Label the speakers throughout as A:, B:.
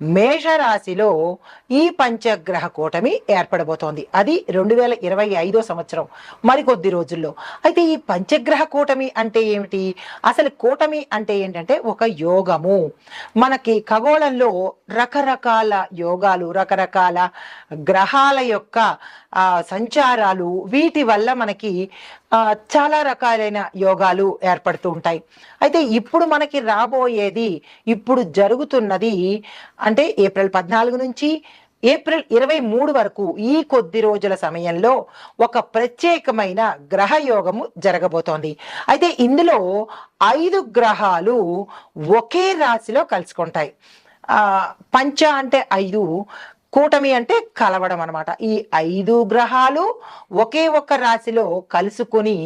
A: మేషరాశిలో ఈ పంచగ్రహ కూటమి ఏర్పడబోతోంది. అది రెండు వేల ఇరవై ఐదో సంవత్సరం. మరికొద్ది రోజుల్లో. అయితే ఈ పంచగ్రహ కూటమి అంటే ఏమిటి? అసలు కూటమి అంటే ఏంటంటే ఒక యోగము. మనకి ఖగోళంలో రకరకాల యోగాలు రకరకాల గ్రహాల యొక్క సంచారాలు వీటి వల్ల మనకి చాలా రకాలైన యోగాలు ఏర్పడుతూ ఉంటాయి. అయితే ఇప్పుడు మనకి రాబోయేది ఇప్పుడు జరుగుతున్నది అంటే ఏప్రిల్ పద్నాలుగు నుంచి ఏప్రిల్ ఇరవై మూడు వరకు ఈ కొద్ది రోజుల సమయంలో ఒక ప్రత్యేకమైన గ్రహ యోగము జరగబోతోంది. అయితే ఇందులో ఐదు గ్రహాలు ఒకే రాశిలో కలుసుకుంటాయి. పంచ అంటే ఐదు కూటమి అంటే కలవడం అనమాట ఈ ఐదు గ్రహాలు ఒకే ఒక్క రాశిలో కలుసుకుని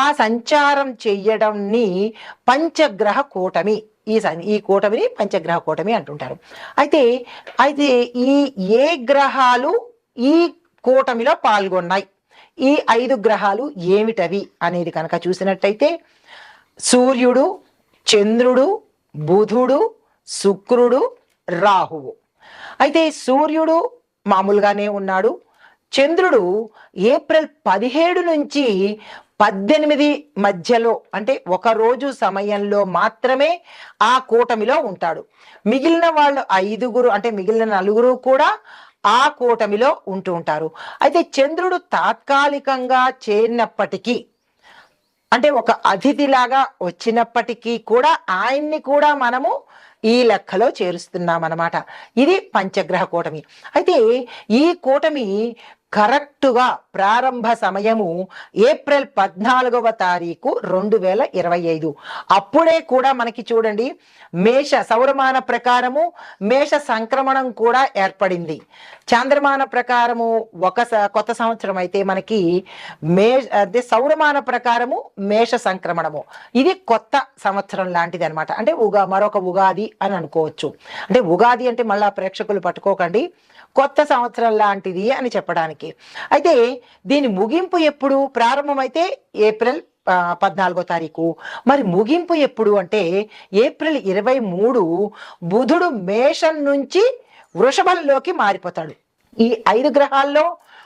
A: ఆ సంచారం చెయ్యడంని పంచగ్రహ కూటమి ఈ సం- ఈ కూటమిని పంచగ్రహ కూటమి అంటుంటారు. అయితే అయితే ఈ ఏ గ్రహాలు ఈ కూటమిలో పాల్గొన్నాయి? ఈ ఐదు గ్రహాలు ఏమిటవి అనేది కనుక చూసినట్టయితే సూర్యుడు చంద్రుడు బుధుడు శుక్రుడు రాహువు. అయితే సూర్యుడు మామూలుగానే ఉన్నాడు. చంద్రుడు ఏప్రిల్ పదిహేడు నుంచి పద్దెనిమిది మధ్యలో అంటే ఒక రోజు సమయంలో మాత్రమే ఆ కూటమిలో ఉంటాడు. మిగిలిన వాళ్ళు ఐదుగురు అంటే మిగిలిన నలుగురు కూడా ఆ కూటమిలో ఉంటూ ఉంటారు. అయితే చంద్రుడు తాత్కాలికంగా చేరినప్పటికీ అంటే ఒక అతిథిలాగా వచ్చినప్పటికీ కూడా ఆయన్ని కూడా మనము ఈ లెక్కలో చేరుస్తున్నాం అన్నమాట ఇది పంచగ్రహ కూటమి. అయితే ఈ కూటమి కరెక్టుగా ప్రారంభ సమయము ఏప్రిల్ పద్నాలుగవ తారీఖు రెండు వేల ఇరవై ఐదు. అప్పుడే కూడా మనకి చూడండి మేష సౌరమాన ప్రకారము మేష సంక్రమణం కూడా ఏర్పడింది. చాంద్రమాన ప్రకారము ఒక స- కొత్త సంవత్సరం అయితే మనకి మే అంటే సౌరమాన ప్రకారము మేష సంక్రమణము. ఇది కొత్త సంవత్సరం లాంటిది అనమాట అంటే ఉగా మరొక ఉగాది అని అనుకోవచ్చు. అంటే ఉగాది అంటే మళ్ళా ప్రేక్షకులు పట్టుకోకండి. కొత్త సంవత్సరం లాంటిది అని చెప్పడానికి. అయితే దీని ముగింపు ఎప్పుడు? ప్రారంభమైతే ఏప్రిల్ పద్నాలుగో తారీఖు. మరి ముగింపు ఎప్పుడు అంటే ఏప్రిల్ ఇరవై మూడు బుధుడు మేషం నుంచి వృషభంలోకి మారిపోతాడు. ఈ ఐదు గ్రహాల్లో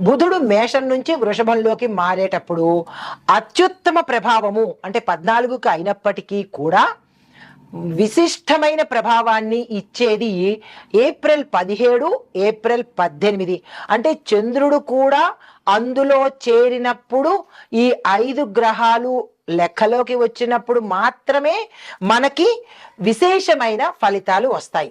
A: బుధుడు మేషం నుంచి వృషభంలోకి మారేటప్పుడు అత్యుత్తమ ప్రభావము అంటే పద్నాలుగుకి అయినప్పటికీ కూడా విశిష్టమైన ప్రభావాన్ని ఇచ్చేది ఏప్రిల్ పదిహేడు ఏప్రిల్ పద్దెనిమిది. అంటే చంద్రుడు కూడా అందులో చేరినప్పుడు ఈ ఐదు గ్రహాలు లెక్కలోకి వచ్చినప్పుడు మాత్రమే మనకి విశేషమైన ఫలితాలు వస్తాయి.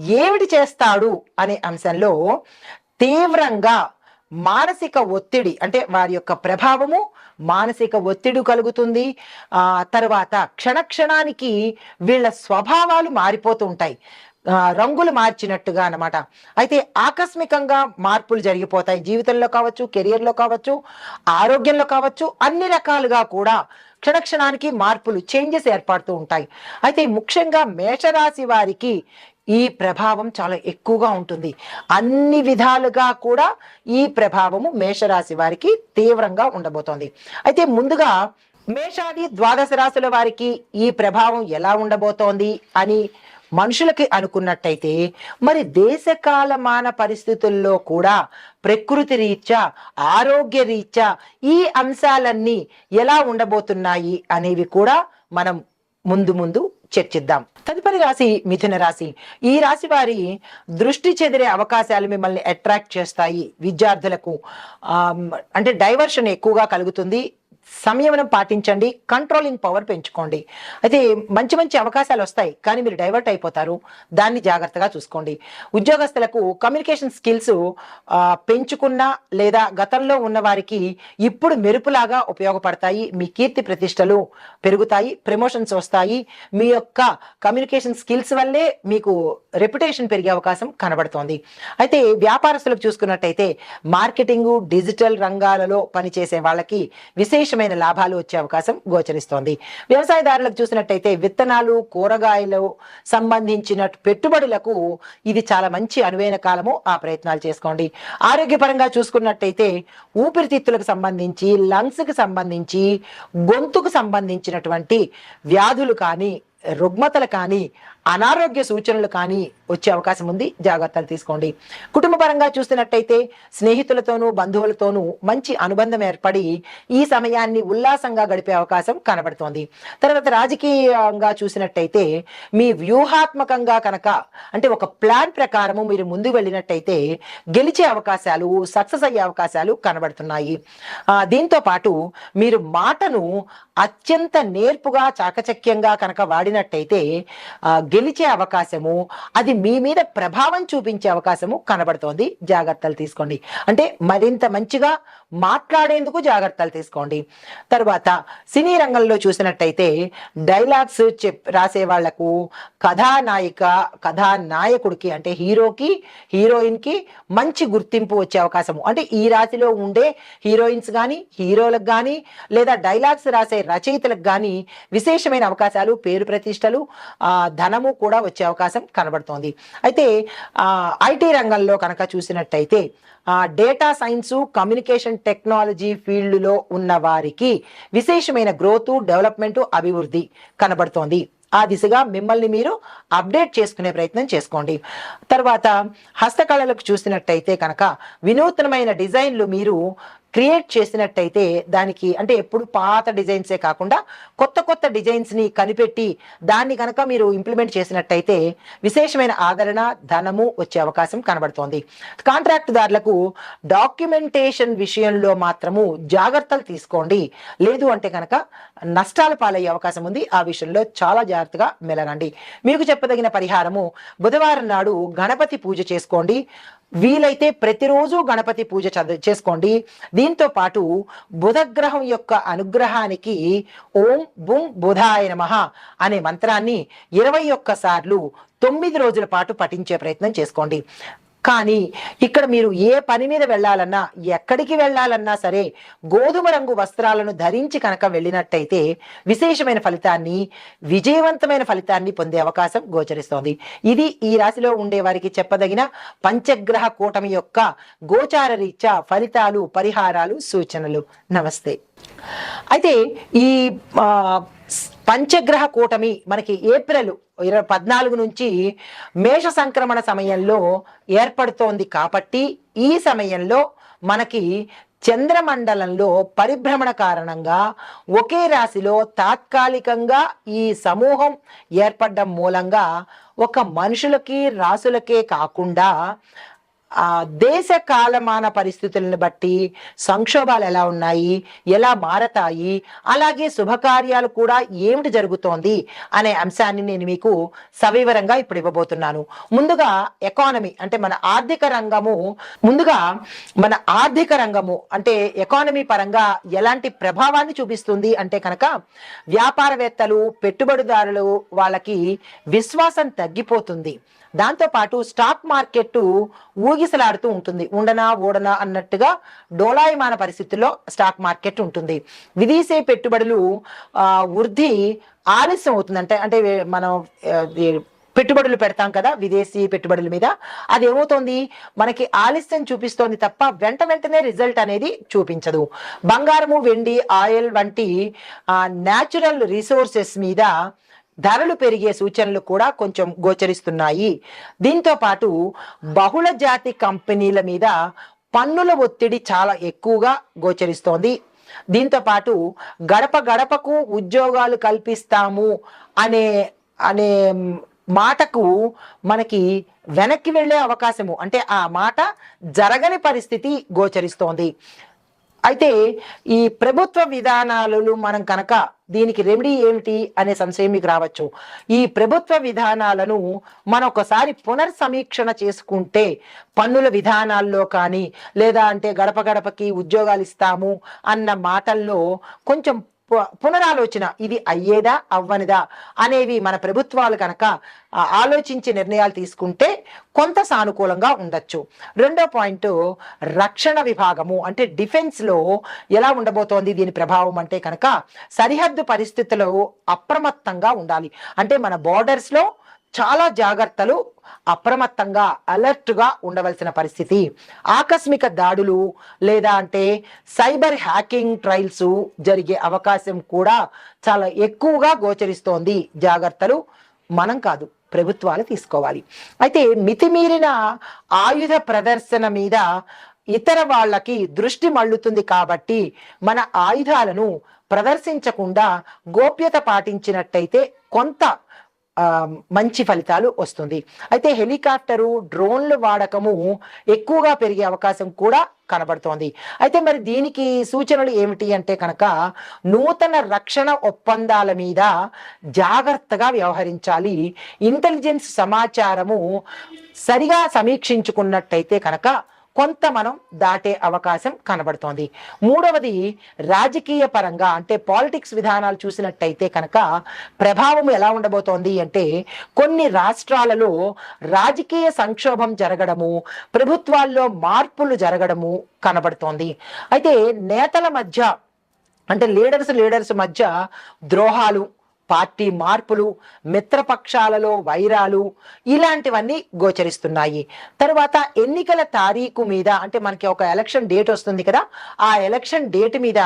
A: ఏమిటి చేస్తాడు అనే అంశంలో తీవ్రంగా మానసిక ఒత్తిడి అంటే వారి యొక్క ప్రభావము మానసిక ఒత్తిడి కలుగుతుంది. ఆ తర్వాత క్షణక్షణానికి వీళ్ళ స్వభావాలు మారిపోతూ ఉంటాయి. రంగులు మార్చినట్టుగా అనమాట అయితే ఆకస్మికంగా మార్పులు జరిగిపోతాయి. జీవితంలో కావచ్చు కెరియర్లో కావచ్చు ఆరోగ్యంలో కావచ్చు అన్ని రకాలుగా కూడా క్షణక్షణానికి మార్పులు చేంజెస్ ఏర్పడుతూ ఉంటాయి. అయితే ముఖ్యంగా మేషరాశి వారికి ఈ ప్రభావం చాలా ఎక్కువగా ఉంటుంది. అన్ని విధాలుగా కూడా ఈ ప్రభావము మేషరాశి వారికి తీవ్రంగా ఉండబోతోంది. అయితే ముందుగా మేషాది ద్వాదశ రాశుల వారికి ఈ ప్రభావం ఎలా ఉండబోతోంది అని మనుషులకి అనుకున్నట్టయితే మరి దేశకాలమాన పరిస్థితుల్లో కూడా ప్రకృతి రీత్యా ఆరోగ్య రీత్యా ఈ అంశాలన్నీ ఎలా ఉండబోతున్నాయి అనేవి కూడా మనం ముందు ముందు చర్చిద్దాం. తదుపరి రాశి మిథున రాశి. ఈ రాశి వారి దృష్టి చెదిరే అవకాశాలు మిమ్మల్ని అట్రాక్ట్ చేస్తాయి విద్యార్థులకు. అంటే డైవర్షన్ ఎక్కువగా కలుగుతుంది. సంయమనం పాటించండి కంట్రోలింగ్ పవర్ పెంచుకోండి. అయితే మంచి మంచి అవకాశాలు వస్తాయి కానీ మీరు డైవర్ట్ అయిపోతారు. దాన్ని జాగ్రత్తగా చూసుకోండి. ఉద్యోగస్తులకు కమ్యూనికేషన్ స్కిల్స్ పెంచుకున్న లేదా గతంలో ఉన్న వారికి ఇప్పుడు మెరుపులాగా ఉపయోగపడతాయి. మీ కీర్తి ప్రతిష్టలు పెరుగుతాయి ప్రమోషన్స్ వస్తాయి. మీ యొక్క కమ్యూనికేషన్ స్కిల్స్ వల్లే మీకు రెప్యుటేషన్ పెరిగే అవకాశం కనబడుతోంది. అయితే వ్యాపారస్తులకు చూసుకున్నట్టయితే మార్కెటింగ్ డిజిటల్ రంగాలలో పనిచేసే వాళ్ళకి విశేష విశేషమైన లాభాలు వచ్చే అవకాశం గోచరిస్తోంది. వ్యవసాయదారులకు చూసినట్టయితే విత్తనాలు కూరగాయలు సంబంధించిన పెట్టుబడులకు ఇది చాలా మంచి అనువైన కాలము. ఆ ప్రయత్నాలు చేసుకోండి. ఆరోగ్యపరంగా చూసుకున్నట్టయితే ఊపిరితిత్తులకు సంబంధించి లంగ్స్కి సంబంధించి గొంతుకు సంబంధించినటువంటి వ్యాధులు కానీ రుగ్మతలు కానీ అనారోగ్య సూచనలు కానీ వచ్చే అవకాశం ఉంది. జాగ్రత్తలు తీసుకోండి. కుటుంబపరంగా చూసినట్టయితే స్నేహితులతోనూ బంధువులతోనూ మంచి అనుబంధం ఏర్పడి ఈ సమయాన్ని ఉల్లాసంగా గడిపే అవకాశం కనబడుతోంది. తర్వాత రాజకీయంగా చూసినట్టయితే మీ వ్యూహాత్మకంగా కనుక అంటే ఒక ప్లాన్ ప్రకారము మీరు ముందు వెళ్ళినట్టయితే గెలిచే అవకాశాలు సక్సెస్ అయ్యే అవకాశాలు కనబడుతున్నాయి. దీంతో పాటు మీరు మాటను అత్యంత నేర్పుగా చాకచక్యంగా కనుక వాడినట్టయితే గెలిచే అవకాశము అది మీ మీద ప్రభావం చూపించే అవకాశము కనబడుతోంది. జాగ్రత్తలు తీసుకోండి. అంటే మరింత మంచిగా మాట్లాడేందుకు జాగ్రత్తలు తీసుకోండి. తర్వాత సినీ రంగంలో చూసినట్టయితే డైలాగ్స్ చెప్ రాసే వాళ్ళకు కథానాయిక కథానాయకుడికి అంటే హీరోకి హీరోయిన్కి మంచి గుర్తింపు వచ్చే అవకాశము. అంటే ఈ రాశిలో ఉండే హీరోయిన్స్ కానీ హీరోలకు కానీ లేదా డైలాగ్స్ రాసే రచయితలకు కానీ విశేషమైన అవకాశాలు పేరు ప్రతిష్టలు ధనము కూడా వచ్చే అవకాశం కనబడుతోంది. అయితే ఐటీ రంగంలో కనుక చూసినట్టయితే డేటా సైన్స్ కమ్యూనికేషన్ టెక్నాలజీ ఫీల్డ్లో ఉన్న వారికి విశేషమైన గ్రోత్ డెవలప్మెంట్ అభివృద్ధి కనబడుతోంది. ఆ దిశగా మిమ్మల్ని మీరు అప్డేట్ చేసుకునే ప్రయత్నం చేసుకోండి. తర్వాత హస్తకళలకు చూసినట్టయితే కనుక వినూత్నమైన డిజైన్లు మీరు క్రియేట్ చేసినట్టయితే దానికి అంటే ఎప్పుడు పాత డిజైన్సే కాకుండా కొత్త కొత్త డిజైన్స్ని కనిపెట్టి దాన్ని కనుక మీరు ఇంప్లిమెంట్ చేసినట్టయితే విశేషమైన ఆదరణ ధనము వచ్చే అవకాశం కనబడుతోంది. కాంట్రాక్ట్ దారులకు డాక్యుమెంటేషన్ విషయంలో మాత్రము జాగ్రత్తలు తీసుకోండి. లేదు అంటే కనుక నష్టాలు పాలయ్యే అవకాశం ఉంది. ఆ విషయంలో చాలా జాగ్రత్తగా మెలగండి. మీకు చెప్పదగిన పరిహారము బుధవారం నాడు గణపతి పూజ చేసుకోండి. వీలైతే ప్రతిరోజు గణపతి పూజ చదువు చేసుకోండి. దీంతో పాటు బుధగ్రహం యొక్క అనుగ్రహానికి ఓం బుం బుధాయ నమ అనే మంత్రాన్ని ఇరవై ఒక్క సార్లు తొమ్మిది రోజుల పాటు పఠించే ప్రయత్నం చేసుకోండి. కానీ ఇక్కడ మీరు ఏ పని మీద వెళ్ళాలన్నా ఎక్కడికి వెళ్ళాలన్నా సరే గోధుమ రంగు వస్త్రాలను ధరించి కనుక వెళ్ళినట్టయితే విశేషమైన ఫలితాన్ని విజయవంతమైన ఫలితాన్ని పొందే అవకాశం గోచరిస్తోంది. ఇది ఈ రాశిలో ఉండే వారికి చెప్పదగిన పంచగ్రహ కూటమి యొక్క గోచార రీత్యా ఫలితాలు పరిహారాలు సూచనలు. నమస్తే. అయితే ఈ పంచగ్రహ కూటమి మనకి ఏప్రిల్ ఇరవై పద్నాలుగు నుంచి మేష సంక్రమణ సమయంలో ఏర్పడుతోంది కాబట్టి ఈ సమయంలో మనకి చంద్రమండలంలో పరిభ్రమణ కారణంగా ఒకే రాశిలో తాత్కాలికంగా ఈ సమూహం ఏర్పడడం మూలంగా ఒక మనుషులకి రాసులకే కాకుండా ఆ దేశ కాలమాన పరిస్థితులను బట్టి సంక్షోభాలు ఎలా ఉన్నాయి ఎలా మారతాయి అలాగే శుభకార్యాలు కూడా ఏమిటి జరుగుతోంది అనే అంశాన్ని నేను మీకు సవివరంగా ఇప్పుడు ఇవ్వబోతున్నాను. ముందుగా ఎకానమీ అంటే మన ఆర్థిక రంగము ముందుగా మన ఆర్థిక రంగము అంటే ఎకానమీ పరంగా ఎలాంటి ప్రభావాన్ని చూపిస్తుంది అంటే కనుక వ్యాపారవేత్తలు పెట్టుబడిదారులు వాళ్ళకి విశ్వాసం తగ్గిపోతుంది. దాంతోపాటు స్టాక్ మార్కెట్ ఊగిసలాడుతూ ఉంటుంది. ఉండనా ఓడనా అన్నట్టుగా డోలాయమాన పరిస్థితుల్లో స్టాక్ మార్కెట్ ఉంటుంది. విదేశీ పెట్టుబడులు వృద్ధి ఆలస్యం అవుతుంది అంటే అంటే మనం పెట్టుబడులు పెడతాం కదా విదేశీ పెట్టుబడుల మీద అది ఏమవుతోంది మనకి ఆలస్యం చూపిస్తోంది తప్ప వెంట వెంటనే రిజల్ట్ అనేది చూపించదు. బంగారము వెండి ఆయిల్ వంటి న్యాచురల్ రిసోర్సెస్ మీద ధరలు పెరిగే సూచనలు కూడా కొంచెం గోచరిస్తున్నాయి. దీంతో పాటు బహుళ జాతి కంపెనీల మీద పన్నుల ఒత్తిడి చాలా ఎక్కువగా గోచరిస్తోంది. దీంతో పాటు గడప గడపకు ఉద్యోగాలు కల్పిస్తాము అనే అనే మాటకు మనకి వెనక్కి వెళ్ళే అవకాశము అంటే ఆ మాట జరగని పరిస్థితి గోచరిస్తోంది. అయితే ఈ ప్రభుత్వ విధానాలు మనం కనుక దీనికి రెమెడీ ఏమిటి అనే సంశయం మీకు రావచ్చు. ఈ ప్రభుత్వ విధానాలను మనం ఒకసారి పునర్సమీక్షణ చేసుకుంటే పన్నుల విధానాల్లో కానీ లేదా అంటే గడప గడపకి ఉద్యోగాలు ఇస్తాము అన్న మాటల్లో కొంచెం పునరాలోచన ఇది అయ్యేదా అవ్వనిదా అనేవి మన ప్రభుత్వాలు కనుక ఆలోచించి నిర్ణయాలు తీసుకుంటే కొంత సానుకూలంగా ఉండొచ్చు. రెండో పాయింట్ రక్షణ విభాగము అంటే డిఫెన్స్లో ఎలా ఉండబోతోంది దీని ప్రభావం అంటే కనుక సరిహద్దు పరిస్థితులు అప్రమత్తంగా ఉండాలి. అంటే మన బార్డర్స్లో చాలా జాగ్రత్తలు అప్రమత్తంగా అలర్ట్గా ఉండవలసిన పరిస్థితి. ఆకస్మిక దాడులు లేదా అంటే సైబర్ హ్యాకింగ్ ట్రయల్స్ జరిగే అవకాశం కూడా చాలా ఎక్కువగా గోచరిస్తోంది. జాగ్రత్తలు మనం కాదు ప్రభుత్వాలు తీసుకోవాలి. అయితే మితిమీరిన ఆయుధ ప్రదర్శన మీద ఇతర వాళ్ళకి దృష్టి మళ్ళుతుంది కాబట్టి మన ఆయుధాలను ప్రదర్శించకుండా గోప్యత పాటించినట్టయితే కొంత మంచి ఫలితాలు వస్తుంది. అయితే హెలికాప్టరు డ్రోన్లు వాడకము ఎక్కువగా పెరిగే అవకాశం కూడా కనబడుతోంది. అయితే మరి దీనికి సూచనలు ఏమిటి అంటే కనుక నూతన రక్షణ ఒప్పందాల మీద జాగ్రత్తగా వ్యవహరించాలి. ఇంటెలిజెన్స్ సమాచారము సరిగా సమీక్షించుకున్నట్టయితే కనుక కొంత మనం దాటే అవకాశం కనబడుతోంది. మూడవది రాజకీయ పరంగా అంటే పాలిటిక్స్ విధానాలు చూసినట్టయితే కనుక ప్రభావం ఎలా ఉండబోతోంది అంటే కొన్ని రాష్ట్రాలలో రాజకీయ సంక్షోభం జరగడము ప్రభుత్వాల్లో మార్పులు జరగడము కనబడుతోంది. అయితే నేతల మధ్య అంటే లీడర్స్ లీడర్స్ మధ్య ద్రోహాలు పార్టీ మార్పులు మిత్రపక్షాలలో వైరాలు ఇలాంటివన్నీ గోచరిస్తున్నాయి. తర్వాత ఎన్నికల తారీఖు మీద అంటే మనకి ఒక ఎలక్షన్ డేట్ వస్తుంది కదా ఆ ఎలక్షన్ డేట్ మీద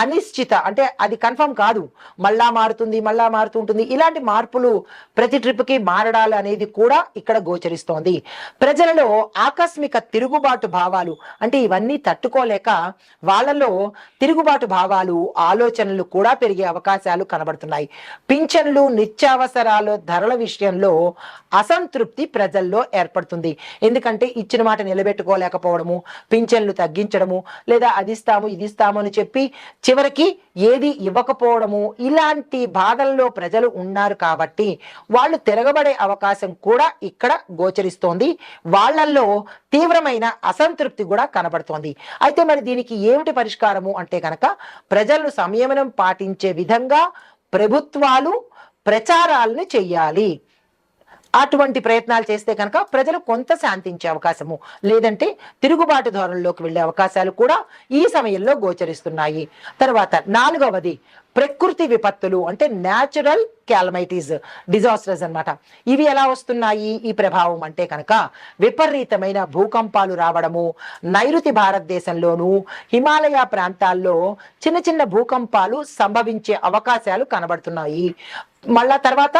A: అనిశ్చిత అంటే అది కన్ఫర్మ్ కాదు. మళ్ళా మారుతుంది మళ్ళా మారుతుంటుంది ఇలాంటి మార్పులు ప్రతి ట్రిప్కి మారడాలు అనేది కూడా ఇక్కడ గోచరిస్తోంది. ప్రజలలో ఆకస్మిక తిరుగుబాటు భావాలు అంటే ఇవన్నీ తట్టుకోలేక వాళ్ళలో తిరుగుబాటు భావాలు ఆలోచనలు కూడా పెరిగే అవకాశాలు కనబడుతున్నాయి. పింఛన్లు నిత్యావసరాలు ధరల విషయంలో అసంతృప్తి ప్రజల్లో ఏర్పడుతుంది. ఎందుకంటే ఇచ్చిన మాట నిలబెట్టుకోలేకపోవడము పింఛన్లు తగ్గించడము లేదా అది ఇస్తాము ఇది ఇస్తాము అని చెప్పి చివరికి ఏది ఇవ్వకపోవడము ఇలాంటి బాధల్లో ప్రజలు ఉన్నారు కాబట్టి వాళ్ళు తిరగబడే అవకాశం కూడా ఇక్కడ గోచరిస్తోంది. వాళ్ళల్లో తీవ్రమైన అసంతృప్తి కూడా కనబడుతోంది. అయితే మరి దీనికి ఏమిటి పరిష్కారము అంటే కనుక ప్రజలు సంయమనం పాటించే విధంగా ప్రభుత్వాలు ప్రచారాలను చెయ్యాలి. అటువంటి ప్రయత్నాలు చేస్తే కనుక ప్రజలు కొంత శాంతించే అవకాశము లేదంటే తిరుగుబాటు ధోరణిలోకి వెళ్ళే అవకాశాలు కూడా ఈ సమయంలో గోచరిస్తున్నాయి. తర్వాత నాలుగవది ప్రకృతి విపత్తులు అంటే న్యాచురల్ క్యాలమైటీస్ డిజాస్టర్స్ అన్నమాట. ఇవి ఎలా వస్తున్నాయి? ఈ ప్రభావం అంటే కనుక విపరీతమైన భూకంపాలు రావడము నైరుతి భారతదేశంలోను హిమాలయ ప్రాంతాల్లో చిన్న చిన్న భూకంపాలు సంభవించే అవకాశాలు కనబడుతున్నాయి. మళ్ళా తర్వాత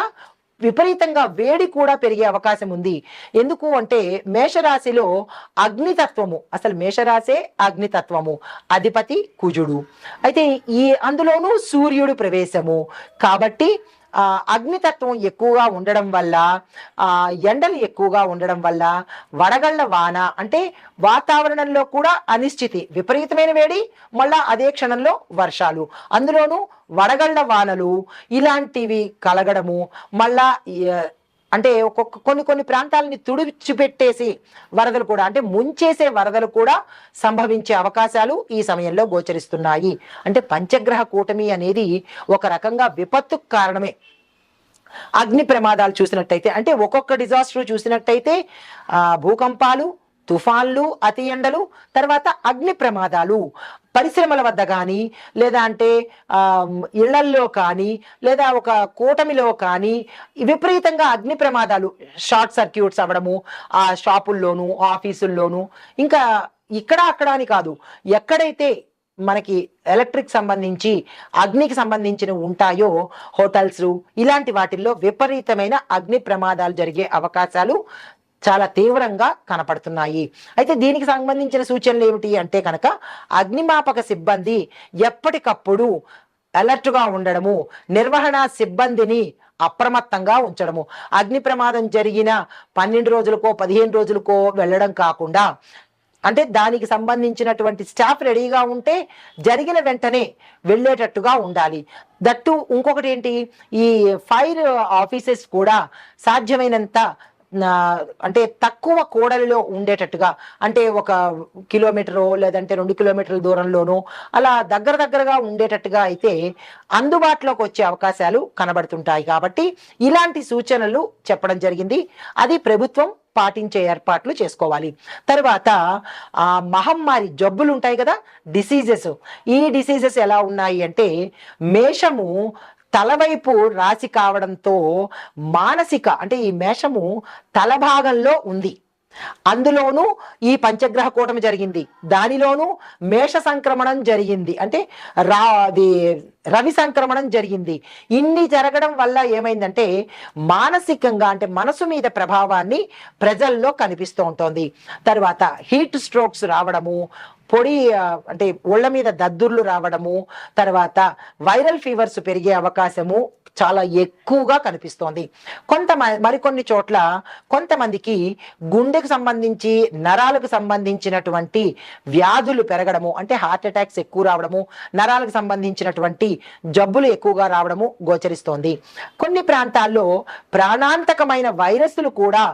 A: విపరీతంగా వేడి కూడా పెరిగే అవకాశం ఉంది. ఎందుకు అంటే మేషరాశిలో అగ్నితత్వము. అసలు మేషరాశే అగ్నితత్వము. అధిపతి కుజుడు. అయితే ఈ అందులోనూ సూర్యుడు ప్రవేశము. కాబట్టి ఆ అగ్నితత్వం ఎక్కువగా ఉండడం వల్ల ఆ ఎండలు ఎక్కువగా ఉండడం వల్ల వడగళ్ళ వాన అంటే వాతావరణంలో కూడా అనిశ్చితి విపరీతమైన వేడి మళ్ళా అదే క్షణంలో వర్షాలు. అందులోనూ వడగళ్ళ వానలు ఇలాంటివి కలగడము మళ్ళా అంటే ఒక్కొక్క కొన్ని కొన్ని ప్రాంతాలని తుడిచిపెట్టేసి వరదలు కూడా అంటే ముంచేసే వరదలు కూడా సంభవించే అవకాశాలు ఈ సమయంలో గోచరిస్తున్నాయి. అంటే పంచగ్రహ కూటమి అనేది ఒక రకంగా విపత్తుకు కారణమే. అగ్ని ప్రమాదాలు చూసినట్టయితే అంటే ఒక్కొక్క డిజాస్టర్ చూసినట్టయితే భూకంపాలు తుఫాన్లు అతి ఎండలు తర్వాత అగ్ని ప్రమాదాలు. పరిశ్రమల వద్ద కానీ లేదా అంటే ఇళ్ళల్లో కానీ లేదా ఒక కూటమిలో కానీ విపరీతంగా అగ్ని ప్రమాదాలు షార్ట్ సర్క్యూట్స్ అవ్వడము ఆ షాపుల్లోను ఆఫీసుల్లోను. ఇంకా ఇక్కడ అక్కడ అని కాదు ఎక్కడైతే మనకి ఎలక్ట్రిక్ సంబంధించి అగ్నికి సంబంధించినవి ఉంటాయో హోటల్స్ ఇలాంటి వాటిల్లో విపరీతమైన అగ్ని ప్రమాదాలు జరిగే అవకాశాలు చాలా తీవ్రంగా కనపడుతున్నాయి. అయితే దీనికి సంబంధించిన సూచనలు ఏమిటి అంటే కనుక అగ్నిమాపక సిబ్బంది ఎప్పటికప్పుడు అలర్ట్గా ఉండడము నిర్వహణ సిబ్బందిని అప్రమత్తంగా ఉంచడము. అగ్ని ప్రమాదం జరిగిన పన్నెండు రోజులకో పదిహేను రోజులకో వెళ్ళడం కాకుండా అంటే దానికి సంబంధించినటువంటి స్టాఫ్ రెడీగా ఉంటే జరిగిన వెంటనే వెళ్ళేటట్టుగా ఉండాలి. దట్టు ఇంకొకటి ఏంటి? ఈ ఫైర్ ఆఫీసెస్ కూడా సాధ్యమైనంత అంటే తక్కువ కూడలిలో ఉండేటట్టుగా అంటే ఒక కిలోమీటరు లేదంటే రెండు కిలోమీటర్ల దూరంలోనూ అలా దగ్గర దగ్గరగా ఉండేటట్టుగా అయితే అందుబాటులోకి వచ్చే అవకాశాలు కనబడుతుంటాయి. కాబట్టి ఇలాంటి సూచనలు చెప్పడం జరిగింది. అది ప్రభుత్వం పాటించే ఏర్పాట్లు చేసుకోవాలి. తర్వాత ఆ మహమ్మారి జబ్బులు ఉంటాయి కదా డిసీజెస్. ఈ డిసీజెస్ ఎలా ఉన్నాయి అంటే మేషము తలవైపు రాశి కావడంతో మానసిక అంటే ఈ మేషము తల భాగంలో ఉంది. అందులోనూ ఈ పంచగ్రహ కూటమి జరిగింది. దానిలోనూ మేష సంక్రమణం జరిగింది. అంటే రా అది రవి సంక్రమణం జరిగింది. ఇన్ని జరగడం వల్ల ఏమైందంటే మానసికంగా అంటే మనసు మీద ప్రభావాన్ని ప్రజల్లో కనిపిస్తూ ఉంటుంది. తర్వాత హీట్ స్ట్రోక్స్ రావడము పొడి అంటే ఒళ్ళ మీద దద్దుర్లు రావడము తర్వాత వైరల్ ఫీవర్స్ పెరిగే అవకాశము చాలా ఎక్కువగా కనిపిస్తోంది. కొంత మరికొన్ని చోట్ల కొంతమందికి గుండెకు సంబంధించి నరాలకు సంబంధించినటువంటి వ్యాధులు పెరగడము అంటే హార్ట్ అటాక్స్ ఎక్కువ రావడము నరాలకు సంబంధించినటువంటి జబ్బులు ఎక్కువగా రావడము గోచరిస్తోంది. కొన్ని ప్రాంతాల్లో ప్రాణాంతకమైన వైరస్లు కూడా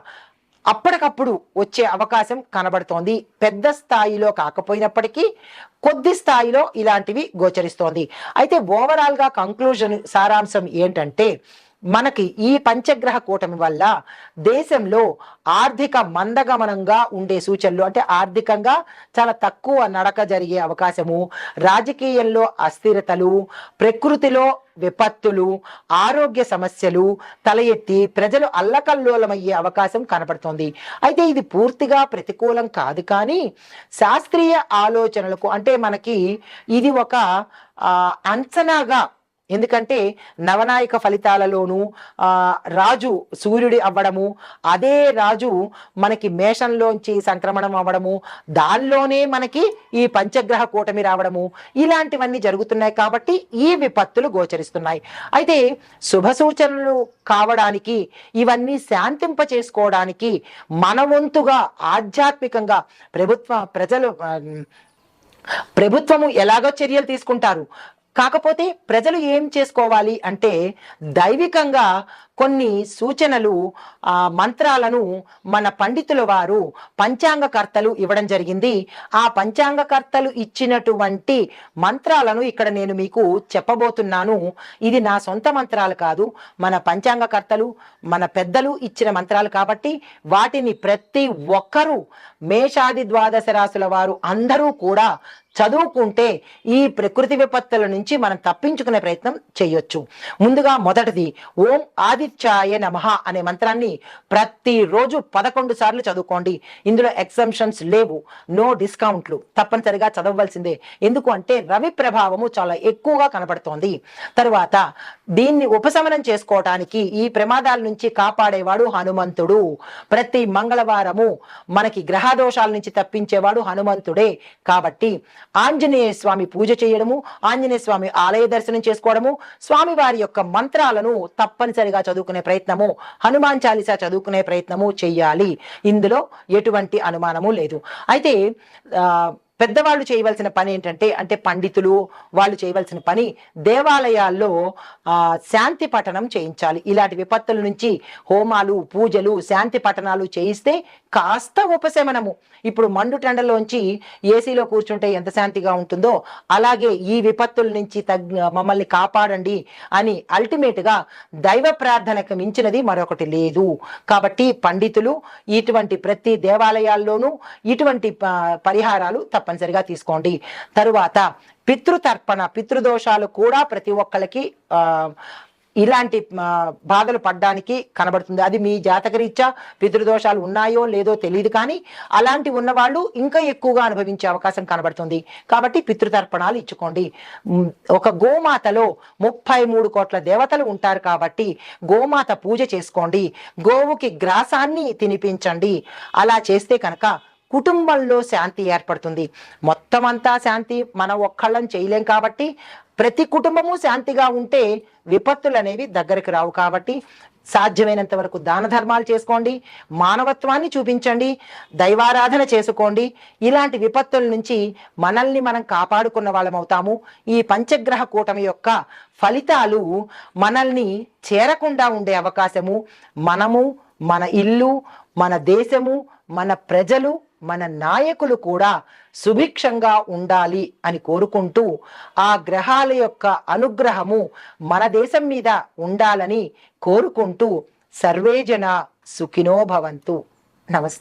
A: అప్పటికప్పుడు వచ్చే అవకాశం కనబడుతోంది. పెద్ద స్థాయిలో కాకపోయినప్పటికీ కొద్ది స్థాయిలో ఇలాంటివి గోచరిస్తోంది. అయితే ఓవరాల్గా కంక్లూజన్ సారాంశం ఏంటంటే మనకి ఈ పంచగ్రహ కూటమి వల్ల దేశంలో ఆర్థిక మందగమనంగా ఉండే సూచనలు అంటే ఆర్థికంగా చాలా తక్కువ నడక జరిగే అవకాశము రాజకీయంలో అస్థిరతలు ప్రకృతిలో విపత్తులు ఆరోగ్య సమస్యలు తల ఎత్తి ప్రజలు అల్లకల్లోలమయ్యే అవకాశం కనపడుతోంది. అయితే ఇది పూర్తిగా ప్రతికూలం కాదు కానీ శాస్త్రీయ ఆలోచనలకు అంటే మనకి ఇది ఒక అంచనాగా ఎందుకంటే నవనాయక ఫలితాలలోనూ రాజు సూర్యుడి అవ్వడము అదే రాజు మనకి మేషంలోంచి సంక్రమణం అవ్వడము దానిలోనే మనకి ఈ పంచగ్రహ కూటమి రావడము ఇలాంటివన్నీ జరుగుతున్నాయి కాబట్టి ఈ విపత్తులు గోచరిస్తున్నాయి. అయితే శుభ సూచనలు కావడానికి ఇవన్నీ శాంతింప చేసుకోవడానికి మన వంతుగా ఆధ్యాత్మికంగా ప్రభుత్వ ప్రజలు ప్రభుత్వము ఎలాగో చర్యలు తీసుకుంటారు. కాకపోతే ప్రజలు ఏం చేసుకోవాలి అంటే దైవికంగా కొన్ని సూచనలు ఆ మంత్రాలను మన పండితుల వారు పంచాంగకర్తలు ఇవ్వడం జరిగింది. ఆ పంచాంగకర్తలు ఇచ్చినటువంటి మంత్రాలను ఇక్కడ నేను మీకు చెప్పబోతున్నాను. ఇది నా సొంత మంత్రాలు కాదు. మన పంచాంగకర్తలు మన పెద్దలు ఇచ్చిన మంత్రాలు కాబట్టి వాటిని ప్రతి ఒక్కరూ మేషాది ద్వాదశ రాశుల వారు అందరూ కూడా చదువుకుంటే ఈ ప్రకృతి విపత్తుల నుంచి మనం తప్పించుకునే ప్రయత్నం చేయొచ్చు. ముందుగా మొదటిది ఓం ఆదిత్యాయ నమః అనే మంత్రాన్ని ప్రతిరోజు పదకొండు సార్లు చదువుకోండి. ఇందులో ఎగ్జంప్షన్స్ లేవు నో డిస్కౌంట్లు. తప్పనిసరిగా చదవవలసిందే. ఎందుకు అంటే రవి ప్రభావము చాలా ఎక్కువగా కనబడుతోంది. తరువాత దీన్ని ఉపశమనం చేసుకోవటానికి ఈ ప్రమాదాల నుంచి కాపాడేవాడు హనుమంతుడు. ప్రతి మంగళవారము మనకి గ్రహదోషాల నుంచి తప్పించేవాడు హనుమంతుడే. కాబట్టి ఆంజనేయ స్వామి పూజ చేయడము ఆంజనేయ స్వామి ఆలయ దర్శనం చేసుకోవడము స్వామి వారి యొక్క మంత్రాలను తప్పనిసరిగా చదువుకునే ప్రయత్నము హనుమాన్ చాలీసా చదువుకునే ప్రయత్నము చెయ్యాలి ఇందులో ఎటువంటి అనుమానము లేదు. అయితే ఆ, పెద్దవాళ్ళు చేయవలసిన పని ఏంటంటే అంటే పండితులు వాళ్ళు చేయవలసిన పని దేవాలయాల్లో శాంతి పఠనం చేయించాలి. ఇలాంటి విపత్తుల నుంచి హోమాలు పూజలు శాంతి పఠనాలు చేయిస్తే కాస్త ఉపశమనము. ఇప్పుడు మండు టెండలోంచి ఏసీలో కూర్చుంటే ఎంత శాంతిగా ఉంటుందో అలాగే ఈ విపత్తుల నుంచి తగ్ మమ్మల్ని కాపాడండి అని అల్టిమేట్గా దైవ ప్రార్థనకు మించినది మరొకటి లేదు. కాబట్టి పండితులు ఇటువంటి ప్రతి దేవాలయాల్లోనూ ఇటువంటి ప- పరిహారాలు తప్పనిసరిగా తీసుకోండి. తరువాత పితృతర్పణ పితృదోషాలు కూడా ప్రతి ఒక్కరికి ఇలాంటి బాధలు పడ్డానికి కనబడుతుంది. అది మీ జాతకరీత్యా పితృదోషాలు ఉన్నాయో లేదో తెలియదు కానీ అలాంటి ఉన్నవాళ్ళు ఇంకా ఎక్కువగా అనుభవించే అవకాశం కనబడుతుంది. కాబట్టి పితృతర్పణాలు ఇచ్చుకోండి. ఒక గోమాతలో ముప్పై మూడు కోట్ల దేవతలు ఉంటారు కాబట్టి గోమాత పూజ చేసుకోండి. గోవుకి గ్రాసాన్ని తినిపించండి. అలా చేస్తే కనుక కుటుంబంలో శాంతి ఏర్పడుతుంది. మొత్తం అంతా శాంతి మనం ఒక్కళ్ళం చేయలేం కాబట్టి ప్రతి కుటుంబము శాంతిగా ఉంటే విపత్తులు అనేవి దగ్గరికి రావు కాబట్టి సాధ్యమైనంత వరకు దాన ధర్మాలు చేసుకోండి మానవత్వాన్ని చూపించండి దైవారాధన చేసుకోండి. ఇలాంటి విపత్తుల నుంచి మనల్ని మనం కాపాడుకున్న వాళ్ళం అవుతాము. ఈ పంచగ్రహ కూటమి యొక్క ఫలితాలు మనల్ని చేరకుండా ఉండే అవకాశము మనము మన ఇల్లు మన దేశము మన ప్రజలు మన నాయకులు కూడా సుభిక్షంగా ఉండాలి అని కోరుకుంటూ ఆ గ్రహాల యొక్క అనుగ్రహము మన దేశం మీద ఉండాలని కోరుకుంటూ సర్వేజన సుఖినో భవంతు. నమస్తే.